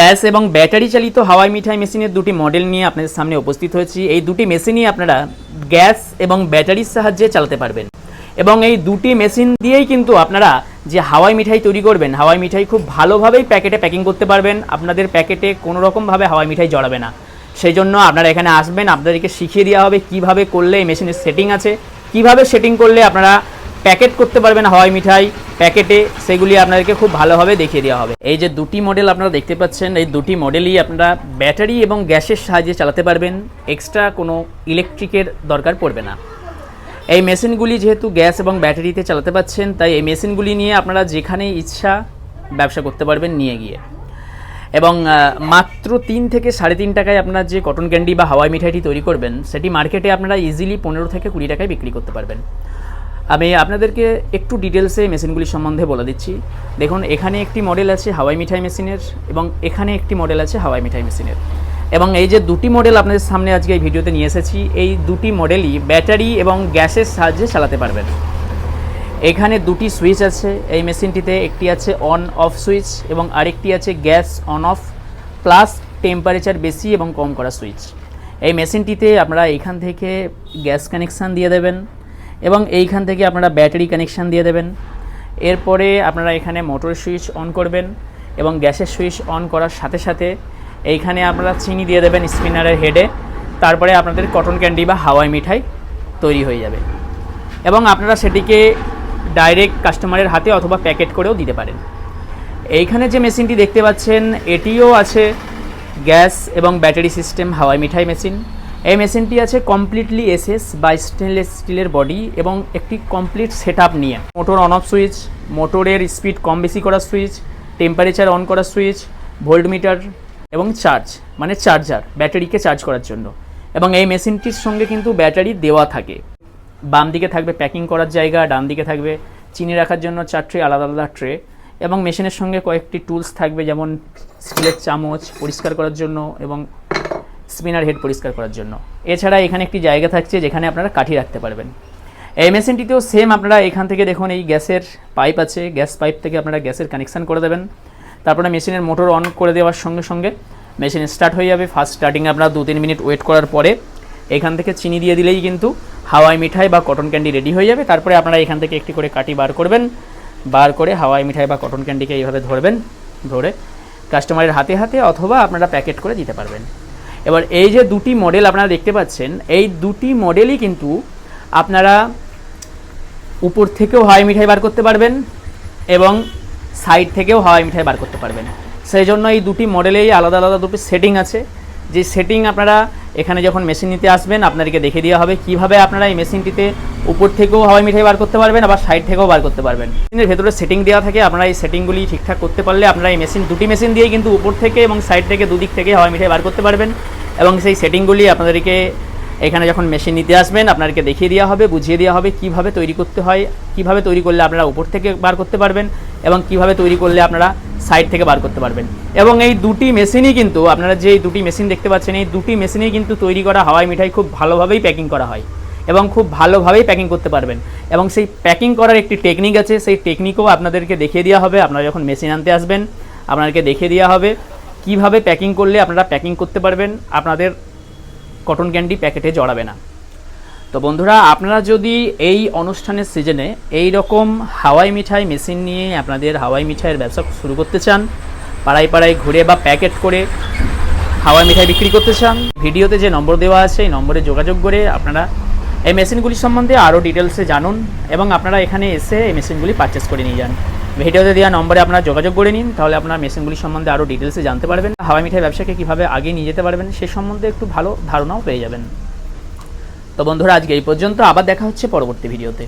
Gas এবং battery চালিত হাওয়াই মিঠাই মেশিনের দুটি মডেল নিয়ে আপনাদের সামনে উপস্থিত হয়েছি। এই দুটি মেশিনই আপনারা গ্যাস এবং ব্যাটারির সাহায্যে চালাতে পারবেন। এবং এই দুটি মেশিন দিয়েই কিন্তু আপনারা যে হাওয়াই মিঠাই তৈরি করবেন, হাওয়াই মিঠাই খুব ভালোভাবেই প্যাকেটে প্যাকিং করতে পারবেন। আপনাদের প্যাকেটে কোনো রকমভাবে হাওয়াই মিঠাই জড়াবে না। সেই জন্য আপনারা এখানে আসবেন, আপনাদেরকে শিখিয়ে দেওয়া হবে কীভাবে করলে এই মেশিনের সেটিং আছে। কীভাবে সেটিং করলে আপনারা প্যাকেট করতে পারবেন হাওয়াই মিঠাই। প্যাকেটে সেগুলি আপনাদেরকে খুব ভালোভাবে দেখিয়ে দেওয়া হবে। এই যে দুটি মডেল আপনারা দেখতে পাচ্ছেন, এই দুটি মডেলই আপনারা ব্যাটারি এবং গ্যাসের সাহায্যে চালাতে পারবেন, এক্সট্রা কোনো ইলেকট্রিকের দরকার পড়বে না। এই মেশিনগুলি যেহেতু গ্যাস এবং ব্যাটারিতে চালাতে পাচ্ছেন, তাই এই মেশিনগুলি নিয়ে আপনারা যেখানে ইচ্ছা ব্যবসা করতে পারবেন নিয়ে গিয়ে। এবং মাত্র তিন থেকে সাড়ে তিন টাকায় আপনার যে কটন ক্যান্ডি বা হাওয়াই মিঠাইটি তৈরি করবেন, সেটি মার্কেটে আপনারা ইজিলি পনেরো থেকে কুড়ি টাকায় বিক্রি করতে পারবেন। আমি আপনাদেরকে একটু ডিটেলসে মেশিনগুলি সম্বন্ধে বলে দিচ্ছি। দেখুন, এখানে একটি মডেল আছে হাওয়াই মিঠাই মেশিনের এবং এখানে একটি মডেল আছে হাওয়াই মিঠাই মেশিনের। এবং এই যে দুটি মডেল আপনাদের সামনে আজকে এই ভিডিওতে নিয়ে এসেছি, এই দুটি মডেলই ব্যাটারি এবং গ্যাসের সাহায্যে চালাতে পারবেন। এখানে দুটি সুইচ আছে, এই মেশিনটিতে একটি আছে অন অফ সুইচ এবং আরেকটি আছে gas on off plus temperature বেশি এবং কম করা সুইচ এই মেশিনটিতে আপনারা এখান থেকে গ্যাস কানেকশান দিয়ে দেবেন। এবং এইখান থেকে আপনারা ব্যাটারি কানেকশান দিয়ে দেবেন। এরপরে আপনারা এখানে মোটর সুইচ অন করবেন এবং গ্যাসের সুইচ অন করার সাথে সাথে এইখানে আপনারা চিনি দিয়ে দেবেন স্পিনারের হেডে। তারপরে আপনাদের কটন ক্যান্ডি বা হাওয়াই মিঠাই তৈরি হয়ে যাবে। এবং আপনারা সেটিকে ডাইরেক্ট কাস্টমারের হাতে অথবা প্যাকেট করেও দিতে পারেন। এইখানে যে মেশিনটি দেখতে পাচ্ছেন, এটিও আছে গ্যাস এবং ব্যাটারি সিস্টেম হাওয়াই মিঠাই মেশিন। এই মেশিনটি আছে কমপ্লিটলি এসএস বা স্টেনলেস স্টিলের বডি এবং একটি কমপ্লিট সেট নিয়ে। মোটর অন অফ সুইচ মোটরের স্পিড কম বেশি করার সুইচ টেম্পারেচার অন করার সুইচ ভোল্ট মিটার এবং চার্জ মানে চার্জার ব্যাটারিকে চার্জ করার জন্য। এবং এই মেশিনটির সঙ্গে কিন্তু ব্যাটারি দেওয়া থাকে। বাম দিকে থাকবে প্যাকিং করার জায়গা, ডান দিকে থাকবে চিনি রাখার জন্য চার ট্রে আলাদা আলাদা ট্রে এবং মেশিনের সঙ্গে কয়েকটি টুলস থাকবে, যেমন স্টিলের চামচ পরিষ্কার করার জন্য এবং স্পিনার হেড পরিষ্কার করার জন্য। এছাড়া এখানে একটি জায়গা থাকছে যেখানে আপনারা কাঠি রাখতে পারবেন। এই মেশিনটিতেও সেম আপনারা এখান থেকে দেখুন, এই গ্যাসের পাইপ আছে, গ্যাস পাইপ থেকে আপনারা গ্যাসের কানেকশান করে দেবেন। তারপরে মেশিনের মোটর অন করে দেওয়ার সঙ্গে সঙ্গে মেশিন স্টার্ট হয়ে যাবে। ফার্স্ট স্টার্টিংয়ে আপনারা দু তিন মিনিট ওয়েট করার পরে এখান থেকে চিনি দিয়ে দিলেই কিন্তু হাওয়াই মিঠাই বা কটন ক্যান্ডি রেডি হয়ে যাবে। তারপরে আপনারা এখান থেকে একটি করে কাটি বার করবেন। বার করে হাওয়াই মিঠাই বা কটন ক্যান্ডিকে এইভাবে ধরবেন, ধরে কাস্টমারের হাতে হাতে অথবা আপনারা প্যাকেট করে দিতে পারবেন। এবার এই যে দুটি মডেল আপনারা দেখতে পাচ্ছেন, এই দুটি মডেলই কিন্তু আপনারা উপর থেকেও হাওয়াই মিঠাই বার করতে পারবেন এবং সাইড থেকেও হাওয়াই মিঠাই বার করতে পারবেন। সেই জন্য এই দুটি মডেলেই আলাদা আলাদা দুটি সেটিং আছে। যে সেটিং আপনারা এখানে যখন মেশিন নিতে আসবেন, আপনাদেরকে দেখে দেওয়া হবে কীভাবে আপনারা এই মেশিনটিতে উপর থেকেও হাওয়াই মিঠাই বার করতে পারবেন, আবার সাইড থেকেও বার করতে পারবেন। মেশিনের ভেতরে সেটিং দেওয়া থাকে, আপনারা এই সেটিংগুলি ঠিকঠাক করতে পারলে আপনারা এই মেশিন দুটি মেশিন দিয়েই কিন্তু উপর থেকে এবং সাইড থেকে দুদিক থেকে হাওয়াই মিঠাই বার করতে পারবেন এবং সেই সেটিংগুলি আপনাদেরকে এখানে যখন মেশিন নিতে আসবেন, আপনাদেরকে দেখিয়ে দেওয়া হবে, বুঝিয়ে দেওয়া হবে কীভাবে তৈরি করতে হয়, কীভাবে তৈরি করলে আপনারা উপর থেকে বার করতে পারবেন এবং কীভাবে তৈরি করলে আপনারা সাইড থেকে বার করতে পারবেন। এবং এই দুটি মেশিনই কিন্তু, আপনারা যে দুটি মেশিন দেখতে পাচ্ছেন, এই দুটি মেশিনেই কিন্তু তৈরি করা হাওয়াই মিঠাই খুব ভালোভাবেই প্যাকিং করা হয় এবং খুব ভালোভাবেই প্যাকিং করতে পারবেন। এবং সেই প্যাকিং করার একটি টেকনিক আছে, সেই টেকনিকও আপনাদেরকে দেখিয়ে দেওয়া হবে। আপনারা যখন মেশিন আনতে আসবেন, আপনাদেরকে দেখিয়ে দেওয়া হবে কীভাবে প্যাকিং করলে আপনারা প্যাকিং করতে পারবেন। আপনাদের কটন ক্যান্ডি প্যাকেটে জড়াবে না। তো বন্ধুরা, আপনারা যদি এই অনুষ্ঠানের সিজনে এই রকম হাওয়াই মিঠাই মেশিন নিয়ে আপনাদের হাওয়াই মিঠাইয়ের ব্যবসা শুরু করতে চান, পাড়ায় পাড়ায় ঘুরে বা প্যাকেট করে হাওয়াই মিঠাই বিক্রি করতে চান, ভিডিওতে যে নম্বর দেওয়া আছে এই নম্বরে যোগাযোগ করে আপনারা এই মেশিনগুলি সম্বন্ধে আরও ডিটেলসে জানুন এবং আপনারা এখানে এসে এই মেশিনগুলি পারচেস করে নিয়ে যান। ভিডিওতে দেওয়া নম্বরে আপনারা যোগাযোগ করে নিন, তাহলে আপনার মেশিনগুলি সম্বন্ধে আরও ডিটেলসে জানতে পারবেন, হাওয়াই মিঠাই ব্যবসাকে কীভাবে আগে নিয়ে যেতে পারবেন সে সম্বন্ধে একটু ভালো ধারণাও পেয়ে যাবেন। তো বন্ধুরা আজকে এই পর্যন্ত। আবার দেখা হচ্ছে পরবর্তী ভিডিওতে।